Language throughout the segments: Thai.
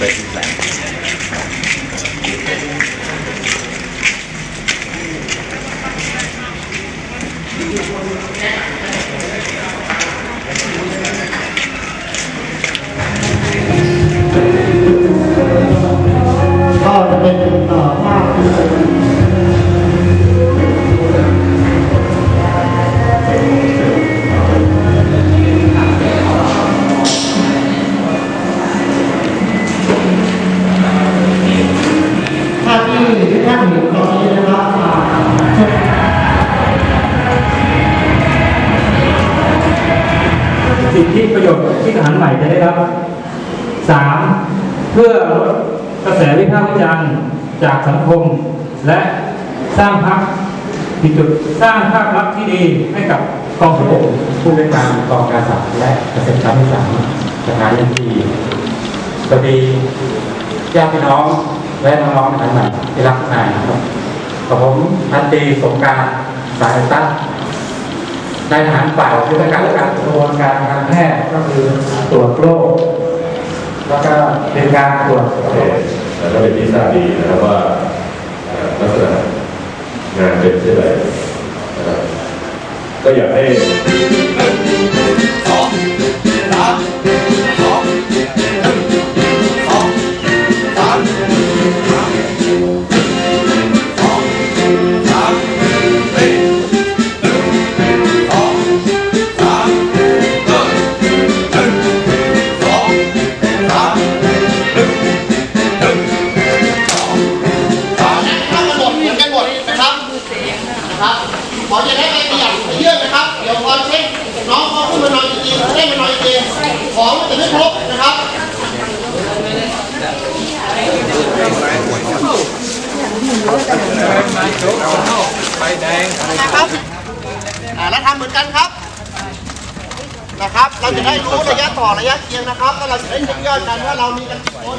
รถไป ธิประโยชน์ที่ทหารใหม่จะได้รับสามเพื่อลดกระแสวิพากษ์วิจารณ์จากสังคม และสร้างพักผิดจุดสร้างภาพลักษณ์ที่ดีให้กับกองทัพบกผู้บริการกองการศึกษาและเกษตรกรรมที่สามสถานทีสวัสดีญาติพี่น้องและน้องๆทหารใหม่ที่รักนายครับกับผมพันตีสงกรารสายตัด นายทหารฝ่ายยุทธการและการกระบวนการทางแพทย์ก็คือตรวจโรคแล้วก็เป็นการตรวจโอเคแล้วก็เป็นที่ทราบดีนะครับว่าลักษณะงานเป็นเช่นไรนะครับก็อยากให้ นะครับหมอจะได้ไม่ขยับเยอะนะครับ เดี๋ยวพอเช็คน้องเขาขึ้นมานอนจริงๆได้มานอนจริงๆของจะไม่ครบนะครับนะครับอ่าแล้วทำเหมือนกันครับนะครับ เราจะได้รู้ระยะต่อระยะเคียงนะครับแล้วเราจะได้เช็คยอดกันว่าเรามีกันกี่คน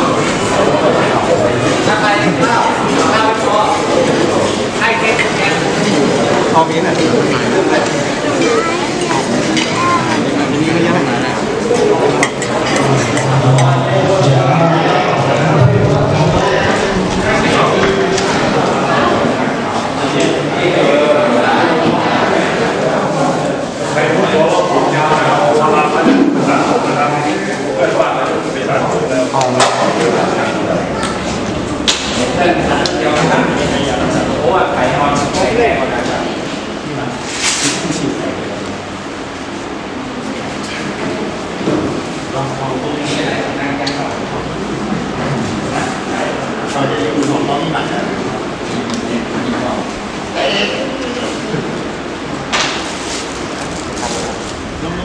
น้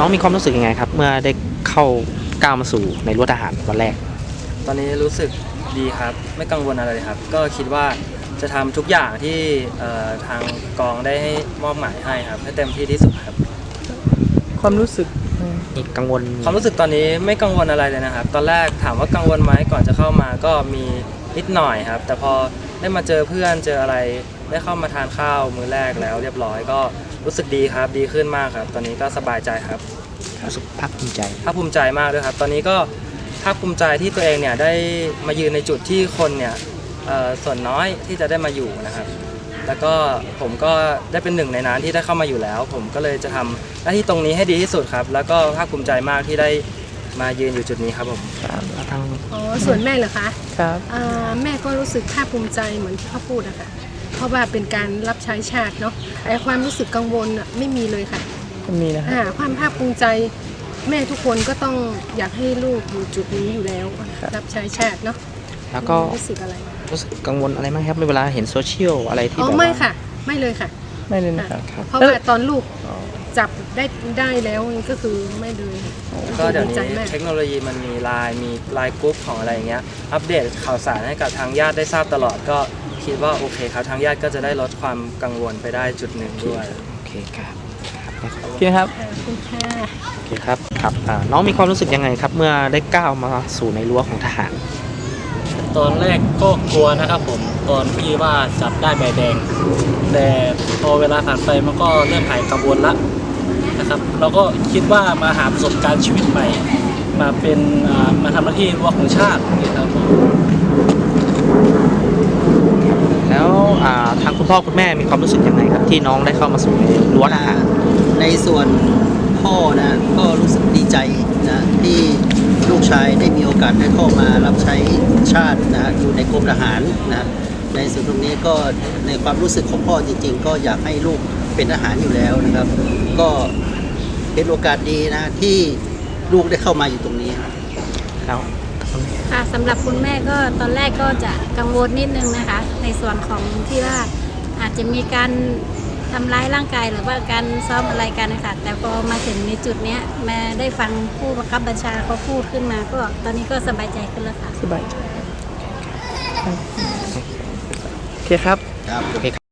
องมีความรู้สึกยังไงครับ เมื่อได้เข้าก้าวมาสู่ในรั้วทหารวันแรก ตอนนี้รู้สึกดีครับ ไม่กังวลอะไรเลยครับ ก็คิดว่าจะทำทุกอย่างที่เอ่อทางกองได้ให้มอบหมายให้ครับ ให้เต็มที่ที่สุดครับ ความรู้สึกมี กังวลความรู้สึกตอนนี้ไม่กังวลอะไรเลยนะครับ ตอนแรกถามว่ากังวลไหมก่อนจะเข้ามาก็มีนิดหน่อยครับ แต่พอได้มาเจอเพื่อนเจออะไรได้เข้ามาทานข้าวมื้อแรกแล้ว เรียบร้อยก็รู้สึกดีครับ ดีขึ้นมากครับ ตอนนี้ก็สบายใจครับรู้สึกภาคภูมิใจภาคภูมิใจมากด้วยครับ ตอนนี้ก็ภาคภูมิใจที่ตัวเองเนี่ยได้มายืนในจุดที่คนเนี่ยเอ่อส่วนน้อยที่จะได้มาอยู่นะครับ แล้วก็ผมก็ได้เป็นหนึ่งในนั้นที่ได้เข้ามาอยู่แล้ว ผมก็เลยจะทำหน้าที่ตรงนี้ให้ดีที่สุดครับ แล้วก็ภาคภูมิใจมากที่ได้มายืนอยู่จุดนี้ครับผม ครับแล้วทางอ๋อส่วนแม่เหรอคะครับอ่าแม่ก็รู้สึกภาคภูมิใจเหมือนที่เขาพูดอะค่ะเพราะว่าเป็นการรับใช้ชาติเนาะไอความรู้สึกกังวลอะไม่มีเลยค่ะมีนะครับอ่าความภาคภูมิใจ แม่ทุกคนก็ต้องอยากให้ลูกอยู่จุดนี้อยู่แล้วรับใช้ชาติเนาะแล้วก็รู้สึกอะไร รู้สึกกังวลอะไรไหมครับเวลาเห็นโซเชียลอะไรที่อ๋อแบบไม่ว่าค่ะ ไม่เลยค่ะ ไม่เลยนะครับเพราะว่าตอนลูกจับได้ได้แล้วก็คือไม่เลยก็เดี๋ยวดีใจนี้มากเทคโนโลยีมันมีไลน์มีไลน์กรุ๊ปของอะไรอย่างเงี้ยอัปเดตข่าวสารให้กับทางญาติได้ทราบตลอดก็คิดว่าโอเคครับทางญาติก็จะได้ลดความกังวลไปได้จุดหนึ่งด้วย โอเคครับโอเคครับขอบคุณค่ะ โอเคครับครับอ่าน้องมีความรู้สึกยังไงครับ เมื่อได้ก้าวมาสู่ในรั้วของทหาร ตอนแรกก็กลัวนะครับผมตอนที่ว่าจับได้ใบแดง แต่พอเวลาผ่านไปมันก็เริ่มหายกังวลละนะครับ เราก็คิดว่ามาหาประสบการณ์ชีวิตใหม่ มาเป็นอ่ามาทำหน้าที่รั้วของชาตินะครับผมแล้วอ่าทางคุณพ่อคุณแม่มีความรู้สึกยังไงครับที่น้องได้เข้ามาสู่ในรั้วทหารในส่วนพ่อนะก็รู้สึกดีใจนะที่ ลูกชายได้มีโอกาสได้เข้ามารับใช้ชาตินะอยู่ในกรมทหารนะในส่วนตรงนี้ก็ในความรู้สึกของพ่อจริง ๆ ก็อยากให้ลูกเป็นทหารอยู่แล้วนะครับ ก็เป็นโอกาสดีนะที่ลูกได้เข้ามาอยู่ตรงนี้แล้วค่ะสำหรับคุณแม่ก็ตอนแรกก็จะกังวลนิดนึงนะคะ ในส่วนของที่ว่าอาจจะมีการ ทำร้ายร่างกายหรือว่าการซ้อมอะไรกันนะคะแต่พอมาถึงในจุดเนี้ยแม่ได้ฟังผู้บังคับบัญชาเขาพูดขึ้นมา ก็ตอนนี้ก็สบายใจขึ้นแล้วค่ะ สบายใจโอเคครับ ครับ โอเคครับ